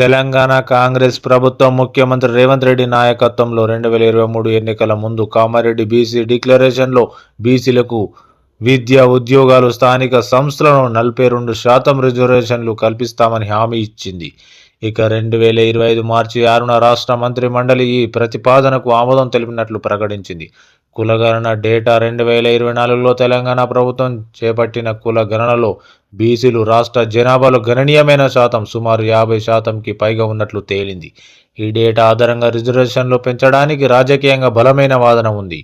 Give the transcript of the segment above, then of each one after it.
తెలంగాణ కాంగ్రెస్ ప్రభుత్వం ముఖ్యమంత్రి రేవంత్ రెడ్డి నాయకత్వంలో రెండు వేల ఇరవై మూడు ఎన్నికల ముందు కామారెడ్డి బీసీ డిక్లరేషన్లో బీసీలకు విద్య ఉద్యోగాలు స్థానిక సంస్థలను నలభై రెండు శాతం రిజర్వేషన్లు కల్పిస్తామని హామీ ఇచ్చింది. ఇక రెండు వేల ఇరవై ఐదు మార్చి ఆరున రాష్ట్ర మంత్రి మండలి ఈ ప్రతిపాదనకు ఆమోదం తెలిపినట్లు ప్రకటించింది. కులగణన డేటా రెండు వేల ఇరవై నాలుగులో తెలంగాణ ప్రభుత్వం చేపట్టిన కుల గణనలో బీసీలు రాష్ట్ర జనాభాలో గణనీయమైన శాతం సుమారు యాభై శాతంకి పైగా ఉన్నట్లు తేలింది. ఈ డేటా ఆధారంగా రిజర్వేషన్లు పెంచడానికి రాజకీయంగా బలమైన వాదన ఉంది.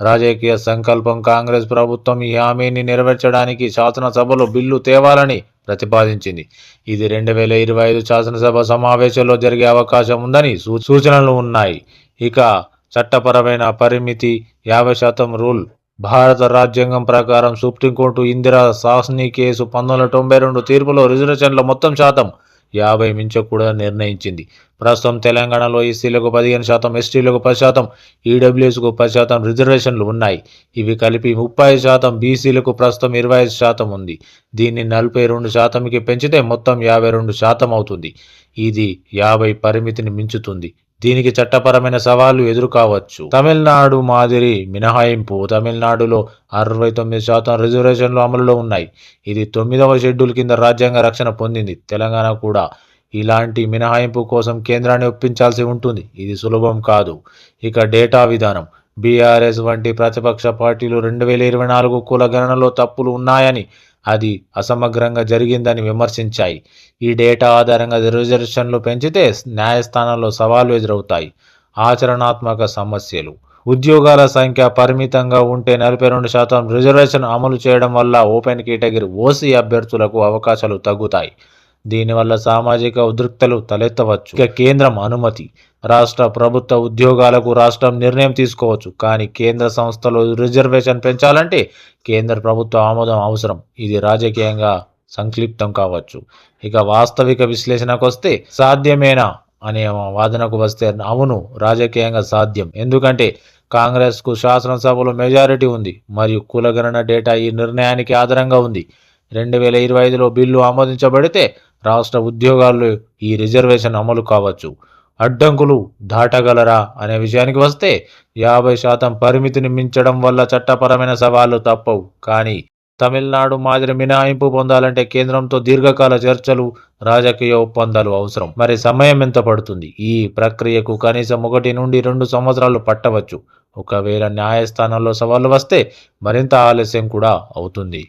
రాజకీయ సంకల్పం కాంగ్రెస్ ప్రభుత్వం ఈ హామీని నెరవేర్చడానికి శాసనసభలో బిల్లు తేవాలని ప్రతిపాదించింది. ఇది రెండు వేల ఇరవై ఐదు శాసనసభ సమావేశంలో జరిగే అవకాశం ఉందని సూ- సూచనలు ఉన్నాయి. ఇక చట్టపరమైన పరిమితి యాభై శాతం రూల్ భారత రాజ్యాంగం ప్రకారం సుప్రీంకోర్టు ఇందిరా సాహ్ని కేసు పంతొమ్మిది వందల తొంభై రెండు తీర్పులో రిజర్వేషన్ల మొత్తం శాతం యాభై మించకూడదని నిర్ణయించింది. ప్రస్తుతం తెలంగాణలో ఎస్సీలకు పదిహేను శాతం ఎస్టీలకు పది శాతం ఈడబ్ల్యూఎస్కు పది శాతం రిజర్వేషన్లు ఉన్నాయి. ఇవి కలిపి ముప్పై శాతం బీసీలకు ప్రస్తుతం ఇరవై ఐదు శాతం ఉంది. దీన్ని నలభై రెండు శాతంకి పెంచితే మొత్తం యాభై రెండు శాతం అవుతుంది. ఇది యాభై పరిమితిని మించుతుంది. దీనికి చట్టపరమైన సవాళ్ళు ఎదుర్కోవచ్చు. తమిళనాడు మాదిరి మినహాయింపు. తమిళనాడులో అరవై తొమ్మిది శాతం రిజర్వేషన్లు అమలులో ఉన్నాయి. ఇది తొమ్మిదవ షెడ్యూల్ కింద రాజ్యాంగ రక్షణ పొందింది. తెలంగాణ కూడా ఇలాంటి మినహాయింపు కోసం కేంద్రాన్ని ఒప్పించాల్సి ఉంటుంది. ఇది సులభం కాదు. ఇక డేటా విధానం. బీఆర్ఎస్ వంటి ప్రతిపక్ష పార్టీలు రెండు వేల ఇరవై నాలుగు కుల గణనలో తప్పులు ఉన్నాయని అది అసమగ్రంగా జరిగిందని విమర్శించాయి. ఈ డేటా ఆధారంగా రిజర్వేషన్లు పెంచితే న్యాయస్థానంలో సవాళ్ళు ఎదురవుతాయి. ఆచరణాత్మక సమస్యలు. ఉద్యోగాల సంఖ్య పరిమితంగా ఉంటే నలభై రెండు శాతం రిజర్వేషన్ అమలు చేయడం వల్ల ఓపెన్ కేటగిరీ ఓసీ అభ్యర్థులకు అవకాశాలు తగ్గుతాయి. దీనివల్ల సామాజిక ఉద్రిక్తలు తలెత్తవచ్చు. ఇక కేంద్రం అనుమతి. రాష్ట్ర ప్రభుత్వ ఉద్యోగాలకు రాష్ట్రం నిర్ణయం తీసుకోవచ్చు. కానీ కేంద్ర సంస్థలు రిజర్వేషన్ పెంచాలంటే కేంద్ర ప్రభుత్వ ఆమోదం అవసరం. ఇది రాజకీయంగా సంక్లిప్తం కావచ్చు. ఇక వాస్తవిక విశ్లేషణకు వస్తే సాధ్యమేనా అనే వాదనకు వస్తే అవును రాజకీయంగా సాధ్యం. ఎందుకంటే కాంగ్రెస్కు శాసనసభలో మెజారిటీ ఉంది. మరియు కులగణన డేటా ఈ నిర్ణయానికి ఆధారంగా ఉంది. రెండు వేల ఇరవై ఐదులో బిల్లు ఆమోదించబడితే రాష్ట్ర ఉద్యోగాల్లో ఈ రిజర్వేషన్ అమలు కావచ్చు. అడ్డంకులు దాటగలరా అనే విషయానికి వస్తే యాభై శాతం పరిమితిని మించడం వల్ల చట్టపరమైన సవాళ్ళు తప్పవు. కానీ తమిళనాడు మాదిరి మినహాయింపు పొందాలంటే కేంద్రంతో దీర్ఘకాల చర్చలు రాజకీయ ఒప్పందాలు అవసరం. మరి సమయం ఎంత పడుతుంది? ఈ ప్రక్రియకు కనీసం ఒకటి నుండి రెండు సంవత్సరాలు పట్టవచ్చు. ఒకవేళ న్యాయస్థానంలో సవాళ్ళు వస్తే మరింత ఆలస్యం కూడా అవుతుంది.